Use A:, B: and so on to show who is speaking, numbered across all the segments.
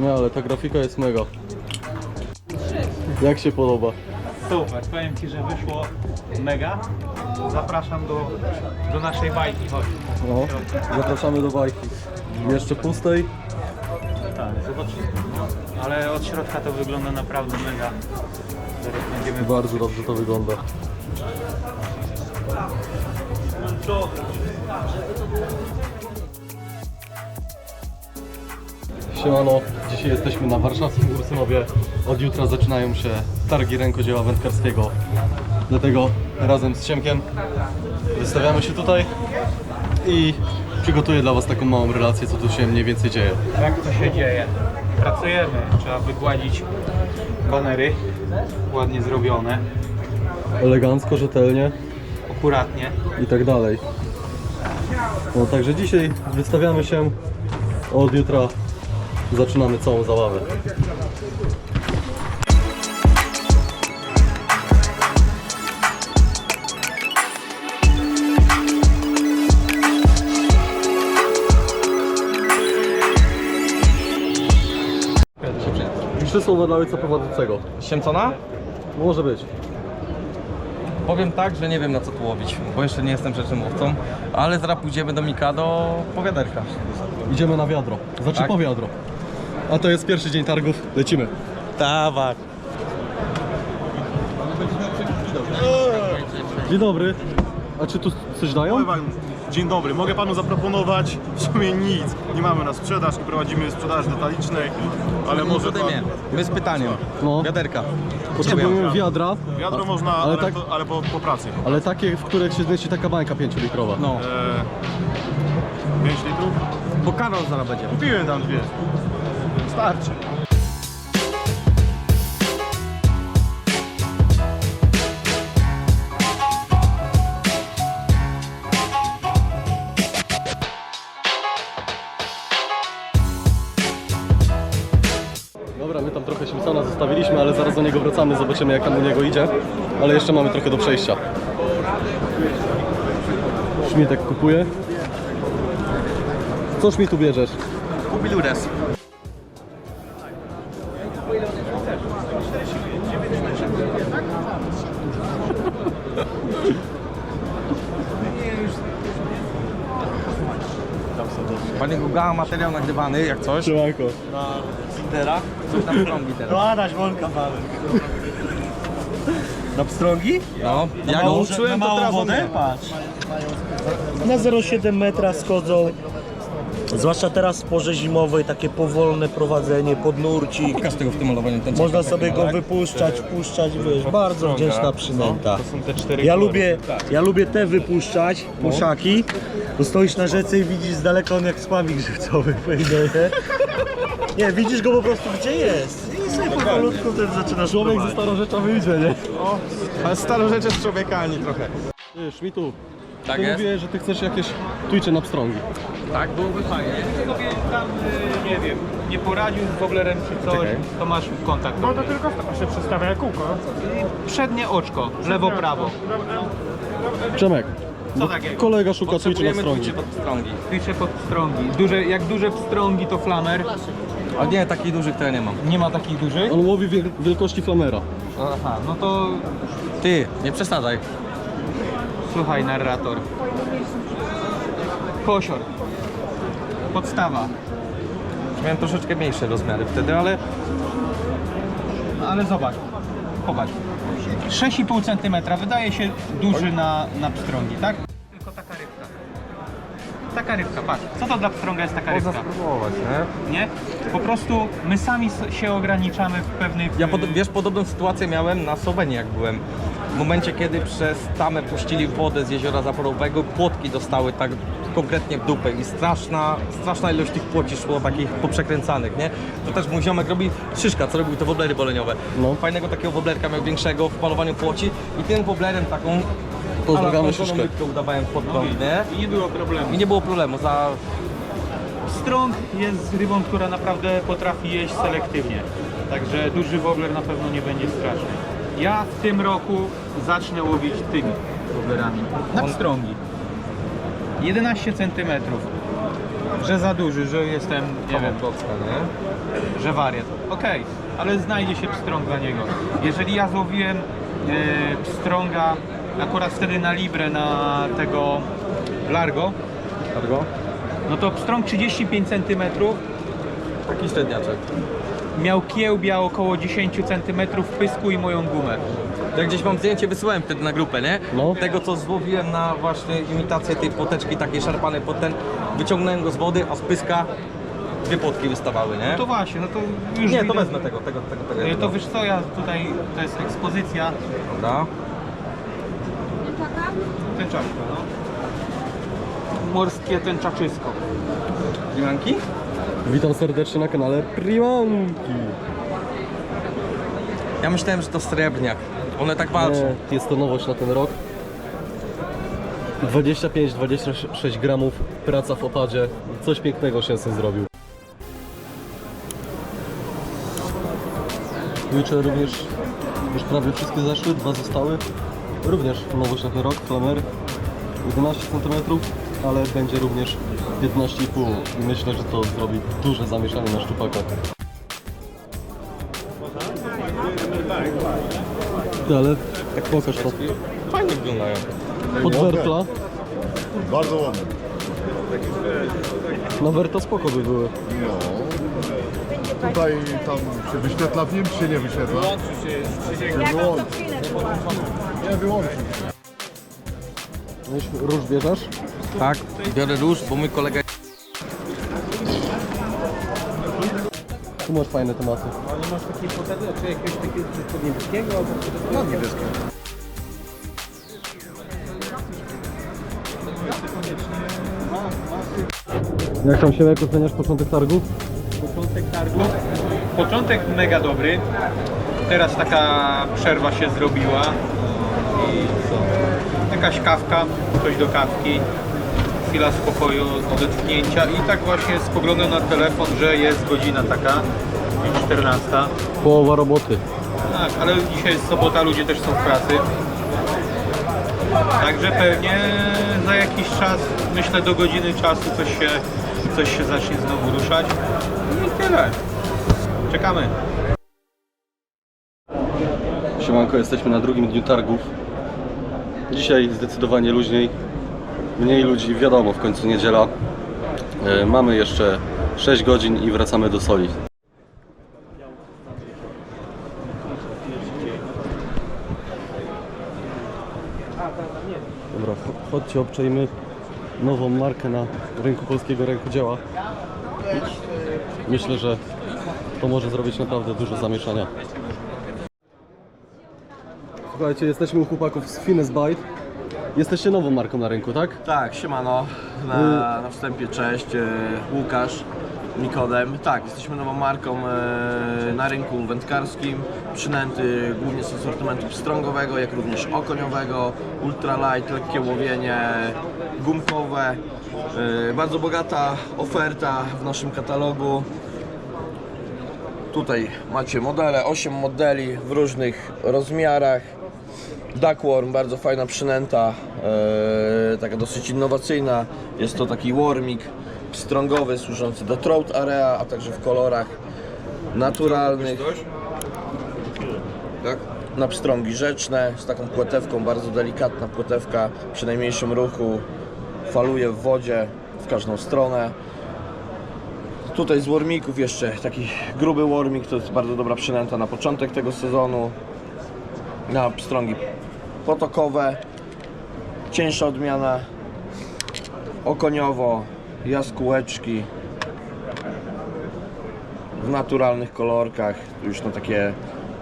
A: Nie, ale ta grafika jest mega. Jak się podoba?
B: Super, powiem Ci, że wyszło mega. Zapraszam do, do naszej bajki, chodź.
A: No, zapraszamy do bajki. Jeszcze pustej.
B: Tak, zobaczymy. No, ale od środka to wygląda naprawdę mega. Zaraz będziemy...
A: Bardzo dobrze to wygląda. Siemano, dzisiaj jesteśmy na warszawskim Ursynowie. Od jutra zaczynają się targi rękodzieła wędkarskiego. Dlatego razem z Siemkiem wystawiamy się tutaj i przygotuję dla Was taką małą relację, co tu się mniej więcej dzieje.
B: Jak to się dzieje? Pracujemy, trzeba wygładzić banery, ładnie zrobione,
A: Elegancko, rzetelnie
B: akuratnie.
A: i tak dalej. No także dzisiaj wystawiamy się, od jutra zaczynamy całą zabawę. Trzy słowa dla ojca prowadzącego.
C: Siemcona?
A: Może być.
C: Powiem tak, że nie wiem na co tu łowić, bo jeszcze nie jestem rzecznym łowcą, ale zaraz pójdziemy do Mikado po wiaderka.
A: Idziemy na wiadro. Znaczy
C: Tak.
A: po wiadro. A to jest pierwszy dzień targów. Lecimy.
C: Dawaj.
A: Dzień dobry. A czy tu coś dają?
D: Dzień dobry, mogę panu zaproponować w sumie nic. Nie mamy na sprzedaż, nie prowadzimy sprzedaży detalicznej, ale może pan...
C: nie. My z pytaniem.
A: No.
C: Wiaderka.
A: Potrzebujemy wiadra,
D: Wiadro można,
A: ale
D: ale,
A: tak-
D: to, ale po, po pracy.
A: ale takie, w których się zmieści taka bańka 5-litrowa.
C: No.
D: E, 5 litrów?
C: Bo kanał zaraz będzie.
D: Kupiłem tam dwie. Starczy.
A: Niego wracamy, zobaczymy jak tam u niego idzie. Ale jeszcze mamy trochę do przejścia. Szmitek kupuje. Co mi tu bierzesz?
C: Kubilures. Panie Guga, materiał nagrywany, jak coś.
A: Siemanko.
C: Teraz? Coś tam strągi teraz.
E: Adaś Wolka walek. Na pstrągi?
C: No, ja go uczyłem, to teraz on
E: wodę?
C: wie.
E: Patrz. Na 0,7 metra schodzą. Zwłaszcza teraz w porze zimowej, takie powolne prowadzenie pod nurcik.
C: Pokaż tego w tym malowaniu. Ten
E: Można
C: czekaj,
E: sobie go
C: tak?
E: wypuszczać, wpuszczać, wiesz, bardzo wdzięczna przynęta.
B: To są te cztery
E: Ja
B: kolory.
E: lubię, ja lubię te wypuszczać, puszaki, bo stoisz na rzece i widzisz z daleka on jak spławik żywcowy płynie, nie? Nie, widzisz go po prostu gdzie jest i sobie powolutku też zaczynasz
A: Człowiek ze starorzecza wyjdzie, nie?
D: Ale staro rzeczy z człowiekami trochę.
A: Ty, Szmitu,
C: Tak
A: ty
C: jest?
A: mówiłeś, że ty chcesz jakieś Twitche na pstrągi.
C: Tak, byłoby fajnie.
B: Sobie tam, y, nie wiem, nie poradził z woblerem czy coś,
C: Czekaj.
B: to masz kontakt. No to tylko się przedstawia kółko. Przednie oczko, lewo, prawo.
A: Przemek,
B: Co takiego?
A: kolega szuka Twitche na
C: Potrzebujemy
A: pstrągi.
C: tłuczy pod pstrągi.
B: Pisze pod pstrągi. Duże, jak duże pstrągi to flamer.
C: A nie, takich dużych to ja nie mam.
B: Nie ma takich dużych.
A: On łowi wiel- wielkości flamera.
B: Aha, no to
C: Ty, nie przesadzaj.
B: słuchaj narrator. Kosior. Podstawa.
C: Miałem troszeczkę mniejsze rozmiary wtedy, ale
B: Ale zobacz, popatrz. 6,5 cm wydaje się duży na, na pstrągi, tak? Taka rybka. Patrz. Co to dla pstrąga jest taka
C: można
B: rybka?
C: spróbować, nie?
B: Nie? Po prostu my sami s- się ograniczamy w pewnych...
C: Ja pod, wiesz, podobną sytuację miałem na Słowenie jak byłem. W momencie, kiedy przez tamę puścili wodę z jeziora zaporowego, płotki dostały tak konkretnie w dupę i straszna, straszna ilość tych płoci szło takich poprzekręcanych, nie? To też mój ziomek robi Szyszka, co robił te woblery boleniowe.
A: No.
C: Fajnego takiego woblerka miał większego w malowaniu płoci i tym woblerem taką
A: Pozdrawiamy Szyszkę.
C: udawałem pod nie?
B: I nie było problemu.
C: I nie było problemu, za
B: Strąg jest rybą, która naprawdę potrafi jeść selektywnie. Także duży wobler na pewno nie będzie straszny. Ja w tym roku zacznę łowić tymi woberami. Na pstrągi. 11 cm. Że za duży, że jestem, nie wiem, że wariat. Okej, ale znajdzie się pstrąg dla niego. Jeżeli ja złowiłem e, pstrąga akurat wtedy na Libre, na tego Largo,
C: Targo?
B: no to pstrąg 35 cm
C: Taki średniaczek.
B: miał kiełbia około 10 cm pysku i moją gumę.
C: Jak gdzieś mam zdjęcie, wysyłałem wtedy na grupę, nie?
A: No.
C: Tego, co złowiłem na właśnie imitację tej płoteczki, takiej szarpanej pod ten, wyciągnąłem go z wody, a z pyska dwie płotki wystawały, nie?
B: To właśnie, no to już
C: Nie, to
B: widać-
C: wezmę tego, tego, tego, tego.
B: E, To
C: jednego.
B: wiesz co, ja tutaj, to jest ekspozycja
C: Dobra.
B: Tęczaczka, no. Morskie tęczaczysko.
C: Limanki?
A: Witam serdecznie na kanale Primanki.
C: Ja myślałem, że to srebrniak. One tak walczą.
A: Nie, jest to nowość na ten rok. 25-26 gramów, praca w opadzie. Coś pięknego się z tym zrobił. Jutrze również już prawie wszystkie zeszły, dwa zostały. Również nowość na ten rok, flamer 11 cm, ale będzie również 15,5 i myślę, że to zrobi duże zamieszanie na szczupakach. Ty, ale tak pokaż to.
C: Fajnie wyglądają.
A: Pod wertla.
D: Bardzo ładne.
A: Na werta spoko by były.
D: No. Tutaj tam się wyświetla film, czy się nie wyświetla? Się wyłączy. Nie wyłączy.
A: Weź Róż bierzesz?
C: Tak, biorę róż, bo mój kolega
A: Tu masz fajne tematy. Jak tam się jak oceniasz początek targów?
B: Początek targu. Początek mega dobry. Teraz taka przerwa się zrobiła. I co? Jakaś kawka, coś do kawki. Chwila spokoju, odetchnięcia i tak właśnie spoglądam na telefon, że jest godzina taka, 14.
A: Połowa roboty.
B: Tak, ale dzisiaj jest sobota, ludzie też są w pracy. Także pewnie za jakiś czas, myślę do godziny czasu coś się, coś się zacznie znowu ruszać. I tyle. Czekamy.
A: Siemanko, jesteśmy na drugim dniu targów. Dzisiaj zdecydowanie luźniej. Mniej ludzi, wiadomo, w końcu niedziela. E, mamy jeszcze 6 godzin i wracamy do soli. Dobra, cho- chodźcie, obczajmy nową markę na rynku polskiego rękodzieła. Myślę, że to może zrobić naprawdę dużo zamieszania. Słuchajcie, jesteśmy u chłopaków z Finesse Bite. Jesteście nową marką na rynku, tak?
F: Tak, siemano, na, na wstępie cześć, e, Łukasz, Nikodem. Tak, jesteśmy nową marką e, na rynku wędkarskim. Przynęty głównie z asortymentu pstrągowego, jak również okoniowego, ultralight, lekkie łowienie, gumkowe. E, bardzo bogata oferta w naszym katalogu. Tutaj macie modele, 8 modeli w różnych rozmiarach. Duckworm, bardzo fajna przynęta, e, taka dosyć innowacyjna. Jest to taki wormik strągowy służący do trout area, a także w kolorach naturalnych. Tak? Na pstrągi rzeczne, z taką płetewką, bardzo delikatna płetewka, przy najmniejszym ruchu faluje w wodzie w każdą stronę. Tutaj z wormików jeszcze taki gruby wormik, to jest bardzo dobra przynęta na początek tego sezonu na pstrągi potokowe, cięższa odmiana, okoniowo, jaskółeczki w naturalnych kolorkach, już na takie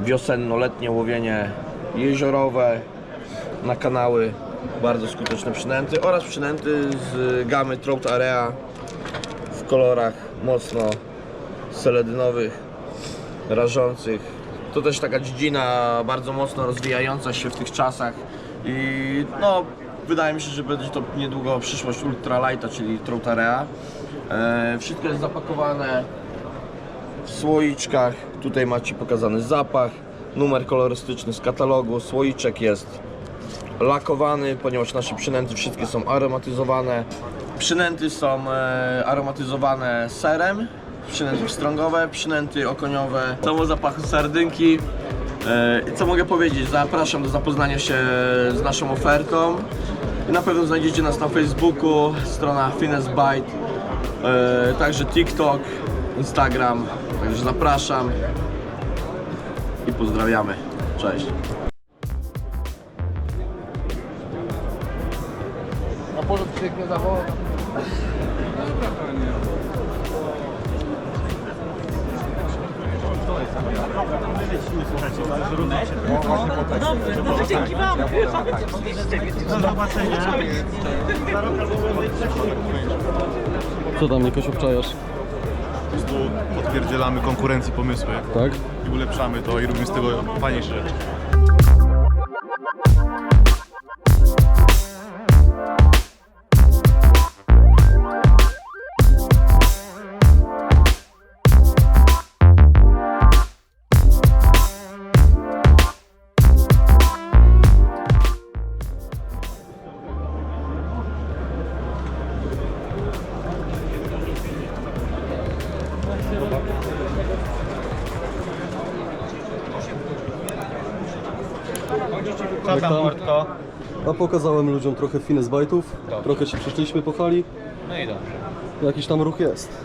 F: wiosenno-letnie łowienie jeziorowe, na kanały, bardzo skuteczne przynęty oraz przynęty z gamy Trout Area w kolorach mocno seledynowych, rażących. To też taka dziedzina bardzo mocno rozwijająca się w tych czasach i no, wydaje mi się, że będzie to niedługo przyszłość ultralighta, czyli Troutarea. E, wszystko jest zapakowane w słoiczkach. Tutaj macie pokazany zapach, numer kolorystyczny z katalogu, słoiczek jest lakowany, ponieważ nasze przynęty wszystkie są aromatyzowane. Przynęty są e, aromatyzowane serem, przynęty pstrągowe, przynęty okoniowe. Samo zapachu sardynki. E, i co mogę powiedzieć? Zapraszam do zapoznania się z naszą ofertą. Na pewno znajdziecie nas na Facebooku, strona Finesse Bite, e, także TikTok, Instagram. Także zapraszam i pozdrawiamy. Cześć.
D: Na polu
E: Do zobaczenia.
A: Co tam, jakoś obczajasz?
G: Po prostu odpierdzielamy konkurencji pomysły
A: Tak?
G: i ulepszamy to i robimy z tego fajniejsze rzeczy.
B: Co
A: tam?
B: Mordko?
A: A pokazałem ludziom trochę finesse bite'ów, trochę się przeszliśmy po hali,
B: No i dobrze.
A: jakiś tam ruch jest.